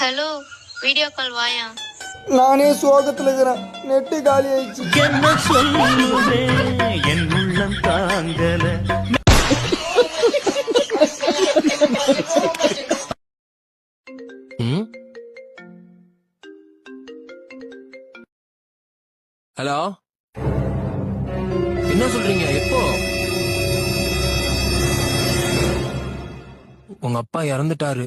Hello video call வாயா? நானே சோகத்துல இருக்கிறேன். நெட்டு காலி ஆயிடுச்சு. என்ன சொல்லுவேன் என் உள்ளம் தாங்கல. ஹலோ? என்ன சொல்றீங்க? எப்போ? உங்க அப்பா இறந்துட்டாரு.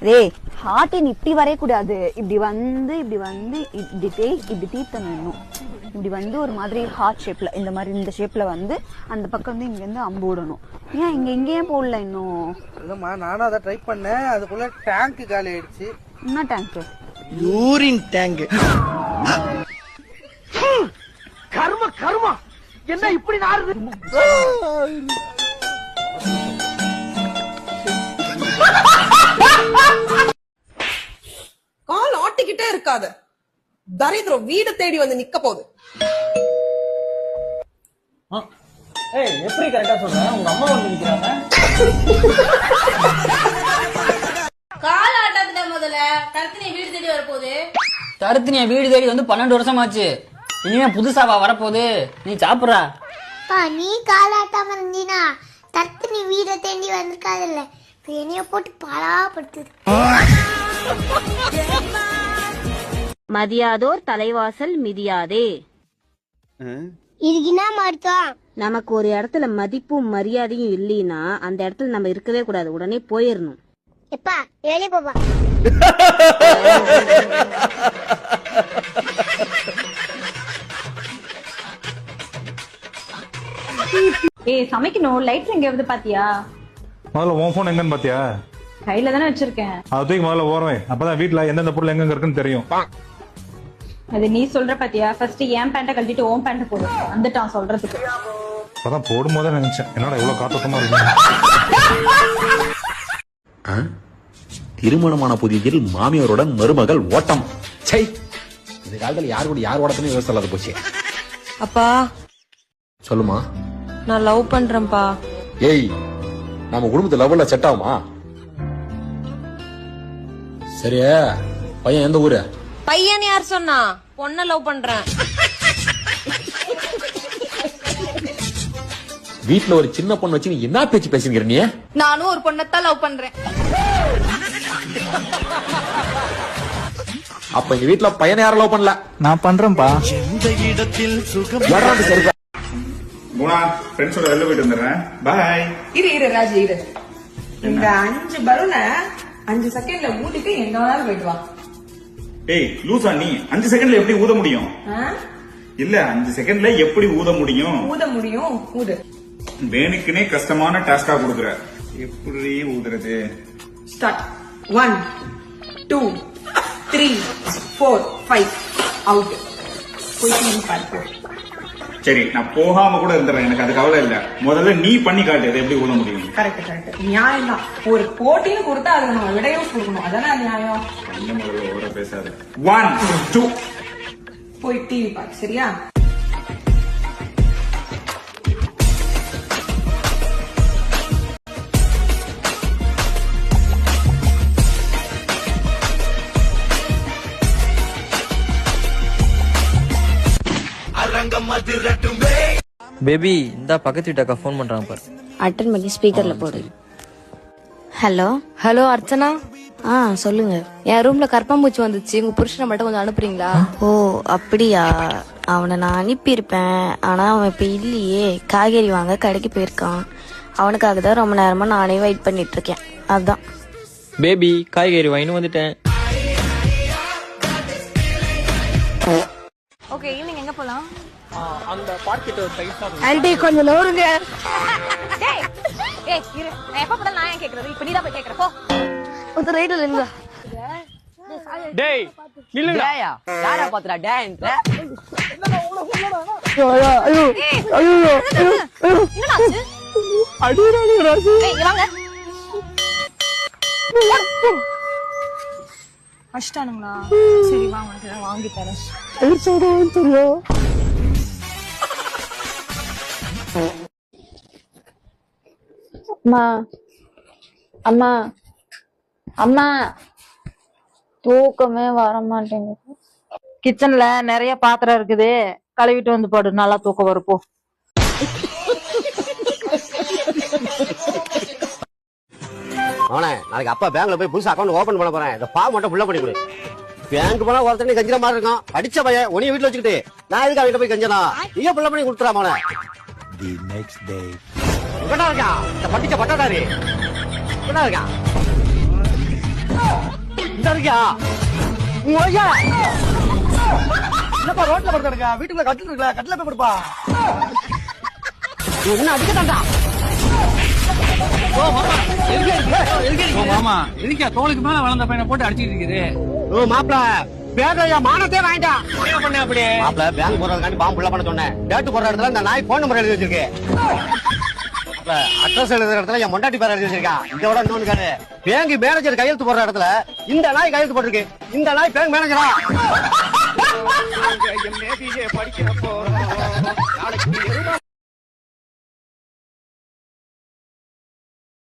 டேய் ஹார்டின் இப்படி வரையக்கூடாது. இப்படி வந்து இப்படி வந்து இப்படி தேய் இப்படி தீர்த்தணும். இன்னும் இப்படி வந்து ஒரு மாதிரி ஹார்ட் ஷேப்ல இந்த மாதிரி இந்த ஷேப்ல வந்து அந்த பக்கம் வந்து இங்க இருந்து அம்பு விடணும். ஏன் இங்க எங்கேயே போடல இன்னும்? இல்லம்மா நானும் அதை ட்ரை பண்ணேன். அதுக்குள்ள டேங்க் காலி ஆயிடுச்சு. என்ன டேங்க் யூரின் டேங்க் கால் இருக்காத தரித்திரம் வீடு தேடி வந்து நிக்க போகுது. ஏய் எப்படி கரெக்டா சொல்றேன் உங்க அம்மா வந்து நிக்கிறாங்க. கால் ஆட்டாதுல முதல்ல. கருத்தினை வீடு தேடி வரப்போகுது. தருத்தினிய வீடு தேடி வந்து பன்னெண்டு வருஷமாச்சு. இனிமே புதுசாவா வரப்போகுது. நீ சாப்பிடுறா. பா நீ காலாட்டாம இருந்தீனா தத்து நீ வீட தேண்டி வந்திருக்காதுல்ல. இப்ப என்னைய போட்டு பலாப்படுத்துது மதியாதோர் தலைவாசல் மிதியாதே. இதுக்கு என்ன மருத்துவம் நமக்கு ஒரு இடத்துல மதிப்பும் மரியாதையும் இல்லைன்னா அந்த இடத்துல நம்ம இருக்கவே கூடாது. உடனே போயிடணும் எப்பா வெளியே போப்பா. ஏய் சமைக்கணும். லைட் எங்கேயாவது பாத்தியா? முதல்ல உன் ஃபோன் எங்கன்னு பாத்தியா? கையில தானே வச்சிருக்கேன். அதை தூக்கி முதல்ல ஓரவே. அப்பதான் வீட்ல எந்தெந்த பொருள் எங்க இருக்குன்னு தெரியும். அது நீ சொல்ற பாத்தியா? ஃபர்ஸ்ட் என் பேண்ட கழட்டிட்டு ஓன் பேண்ட போடு. வந்துட்டான் சொல்றதுக்கு. அப்பதான் போடும்போதே நினைச்சேன். என்னடா இவ்வளவு காத்தோட்டமா இருக்கு திருமணமான புதியதில் மாமியாருடன் மருமகள் ஓட்டம். சை இந்த காலத்துல யார் கூட யார் ஓடத்துன்னு யோசிச்சு இல்லாத போச்சு. அப்பா. சொல்லுமா? நான் லவ் பண்றேன்ப்பா. ஏய் நம்ம குடும்பத்து லெவல்ல செட் ஆகுமா? சரியா? பையன் எந்த ஊரு? பையன் யார் சொன்னா? பொண்ண லவ் பண்றேன். வீட்ல ஒரு சின்ன பொண்ணு வச்சு நீ என்ன பேச்சு பேசுங்கிற நீ? நானும் ஒரு பொண்ணத்தான் லவ் பண்றேன். அப்ப எங்க வீட்ல பையனை யாரும் லவ் பண்ணல? நான் பண்றேன்ப்பா எந்த இடத்தில் சுகம்? குணா ஃப்ரெண்ட்ஸோட வெளில போயிட்டு வந்துடுறேன். பாய் இரு இரு ராஜு இரு. இந்த அஞ்சு பலூனை அஞ்சு செகண்ட்ல ஊட்டிட்டு எங்க வேணாலும் போயிட்டு வா. ஏய் லூசா நீ அஞ்சு செகண்ட்ல எப்படி ஊத முடியும்? இல்ல அஞ்சு செகண்ட்ல எப்படி ஊத முடியும்? ஊத முடியும் ஊது. வேணுக்குனே கஷ்டமான டாஸ்கா கொடுக்குற. எப்படி ஊதுறது? Start one two three four five out போயிட்டு பாரு. சரி நான் போகாம கூட இருந்துறேன். எனக்கு அது கவலை இல்ல. முதல்ல நீ பண்ணி காட்டு இது எப்படி ஊத முடியும்? கரெக்ட் கரெக்ட் நியாயம் தான். ஒரு போட்டின்னு கொடுத்தா அதுக்கு நம்ம விடையும் கொடுக்கணும். அதானே நியாயம்? முதல்ல ஓர பேசாத. ஒன் டூ போய் டிவி பாரு சரியா? பேபி இந்த பக்கத்து வீட்டு அக்கா ஃபோன் பண்றாங்க பாரு. அட்டன் பண்ணி ஸ்பீக்கர்ல போடு. Hello hello Archana? ஆ சொல்லுங்க. என் ரூம்ல கற்பம்பூச்சி வந்துச்சு. உங்க புருஷனை மட்டும் கொஞ்சம் அனுப்புறீங்களா? ஓ அப்படியா? அவனை நான் அனுப்பியிருப்பேன். ஆனா அவன் இப்ப இல்லையே. காய்கறி வாங்க கடைக்கு போயிருக்கான். அவனுக்காக தான் ரொம்ப நேரமா நானே வெயிட் பண்ணிட்டு இருக்கேன் அதான். பேபி காய்கறி வாங்கின்னு வந்துட்டேன். ஓகே ஈவினிங் எங்க போலாம்? அந்த பார்க்கிட்ட ஒரு டைம் ஆண்டி கொஞ்சம் நோருங்க. டேய் ஏய் இரு. நான் எப்ப போட நான் ஏன் கேக்குறது? இப்ப நீ தான் போய் கேக்குற. போ. ஒருத்தர் ரைட்ல இல்ல டேய் நில்லுங்க யாரா பாத்துறா டேன் அஷ்டானுங்களா? சரி வாங்க வாங்கி தரேன். அம்மா. அம்மா. அம்மா. தூக்கமே வர மாட்டேங்குது கிச்சன்ல நிறைய பாத்திரம் இருக்குது. கழுவிட்டு வந்து போடு. நல்லா தூக்கம் வரும். போ. அவனே நாளைக்கு அப்பா பேங்க்ல போய் புதுசா அக்கௌண்ட் ஓபன் பண்ண போறேன். இந்த ஃபார்ம் மட்டும் ஃபுல்லா பண்ணி கொடு. பேங்க் போனா ஒருத்தனை கஞ்சிர மாதிரி இருக்கும். படிச்ச பையன் உனிய வீட்டுல வச்சுக்கிட்டு. நான் எதுக்கு அவங்கிட்ட போய் கஞ்சனா நீயே ஃபுல்லா பண்ணி கொடுத்துறா அவனை தி நெக்ஸ்ட் டே இருக்கா இருக்கா என்னப்பா ரோட்ல படுத்துருக்கா வீட்டுக்குள்ள கட்டில் இருக்கல கட்டில போய் படுப்பா? என்ன அடிக்கட்டாண்டா மாமா. எதுக்கா தோளுக்கு மேல வளர்ந்த பையனை போட்டு அடிச்சிட்டு இருக்குது ஓ மாப்பிள. பேரையா மானத்தே வாங்கிட்டா. என்ன பண்ண அப்படி? மாப்பிள பேங்க் போறதுக்காண்டி பாம்பு உள்ள பண்ண சொன்னேன். டேட்டு போற இடத்துல இந்த நாய் போன் நம்பர் எழுதி வச்சிருக்கு. அட்ரஸ் எழுதுற இடத்துல என் மொண்டாட்டி பேர் எழுதி வச்சிருக்கா. இதோட இன்னொன்னு காரு பேங்க் மேனேஜர் கையெழுத்து போடுற இடத்துல இந்த நாய் கையெழுத்து போட்டிருக்கு. இந்த நாய் பேங்க் மேனேஜரா படிக்கிற